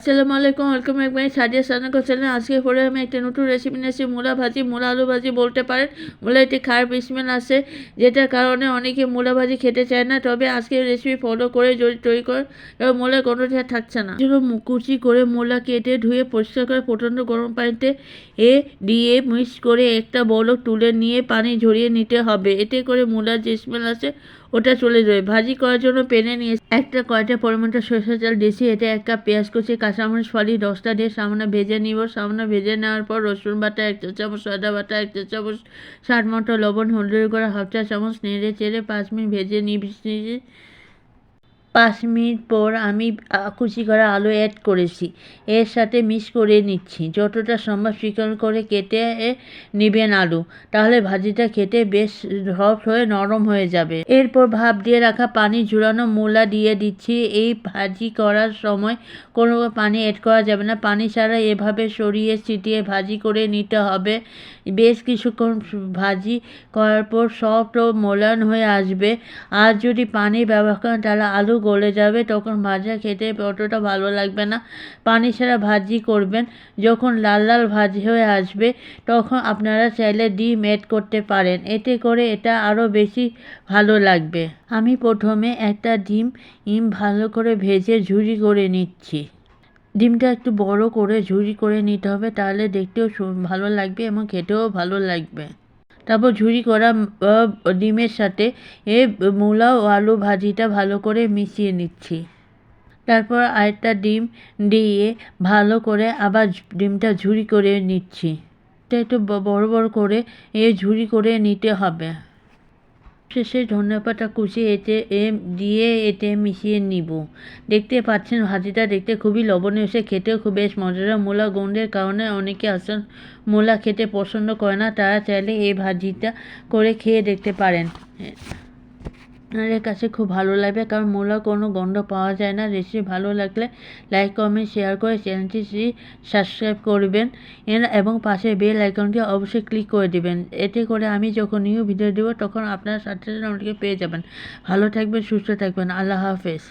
আসসালামু আলাইকুম, ওয়েলকাম একবার সাজিয়া সানা করছিলেন আজকে পরে আমি একটা নতুন রেসিপি নিয়েছি, মূলা ভাজি। মূলা আলু ভাজি বলতে পারেন মূলা একটি খারাপ স্মেল আসে যেটার কারণে অনেকে মূলা ভাজি খেতে চায় না। তবে আজকে রেসিপি ফলো করে যদি তৈরি করে এবার মূলা কোনোটা থাকছে না। যেন কুচি করে মূলা কেটে ধুয়ে পরিষ্কার করে প্রচণ্ড গরম পানিতে এ দিয়ে মিক্স করে একটা বড় তুলে নিয়ে পানি ঝরিয়ে নিতে হবে। এতে করে মূলার যে স্মেল আসে ওটা চলে যাবে। ভাজি করার জন্য পেনে নিয়ে একটা কয়টা পরিমাণটা সরষের চাল দিয়েছি। এটা এক কাপ পেঁয়াজ কুচি কাঁচামরিচ ফালি দশটা দিয়ে সামনে ভেজে নিব। সামনে ভেজে নেওয়ার পর রসুন বাটা, এক চা চামচ সাদা বাটা, এক চা চামচ স্বাদ মতো লবণ হলুদ করে হাফ চা চামচ নেড়ে চেড়ে পাঁচ মিনিট ভেজে নিয়েছি পাঁচ মিনিট পর আমি কুচি করা আলু অ্যাড করেছি। এর সাথে মিক্স করে নিচ্ছি। যতটা সম্ভব চিকন করে কেটে নেবেন আলু। তাহলে ভাজিটা খেতে বেশ সফট হয়ে, নরম হয়ে যাবে। এরপর ভাপ দিয়ে রাখা পানি ঝুরানো মূলা দিয়ে দিচ্ছি। এই ভাজি করার সময় কোনো পানি অ্যাড করা যাবে না। পানি ছাড়া এভাবে সরিয়ে ছিটিয়ে ভাজি করে নিতে হবে। বেশ কিছুক্ষণ ভাজি করার পর সফট ও মোলায়ন হয়ে আসবে। আর যদি পানি ব্যবহার করেন, তাহলে আলু গলে যাবে, তখন ভাজা খেতে অতটা ভালো লাগবে না। পানি ছাড়া ভাজি করবেন। যখন লাল লাল ভাজি হয়ে আসবে, তখন আপনারা চাইলে ডিম অ্যাড করতে পারেন। এতে করে এটা আরও বেশি ভালো লাগবে। আমি প্রথমে একটা ডিম ডিম ভালো করে ভেজে ঝুরি করে নিচ্ছি। ডিমটা একটু বড় করে ঝুরি করে নিতে হবে, তাহলে দেখতেও ভালো লাগবে এবং খেতেও ভালো লাগবে। তারপর ঝুরি করা ডিমের সাথে, এ, মূলা ও আলু ভাজিটা ভালো করে মিশিয়ে নিচ্ছি। তারপর আরেকটা ডিম দিয়ে ভালো করে আবার ডিমটা ঝুরি করে নিচ্ছি। একটু বড় বড় করে এ ঝুরি করে নিতে হবে। শেষে ধনেপাতা কুচি এতে দিয়ে এতে মিশিয়ে নিব। দেখতে পাচ্ছেন, ভাজিটা দেখতে খুবই লবণীয়, সে খেতেও খুব বেশ মজাদার। মূলা গন্ধের কারণে অনেকে আসেন মূলা খেতে পছন্দ করে না, তারা চাইলে এই ভাজিটা করে খেয়ে দেখতে পারেন। আপনাদের কাছে খুব ভালো লাগবে, কারণ মূলা কোনো গন্ধ পাওয়া যায় না। রেসিপি ভালো লাগলে লাইক, কমেন্ট, শেয়ার করে চ্যানেলটি সাবস্ক্রাইব করবেন। এবং পাশে বেল আইকনটি অবশ্যই ক্লিক করে দেবেন। এতে করে আমি যখন নিউ ভিডিও দেবো, তখন আপনারা সাথে সাথে পেয়ে যাবেন। ভালো থাকবেন, সুস্থ থাকবেন। আল্লাহ হাফেজ।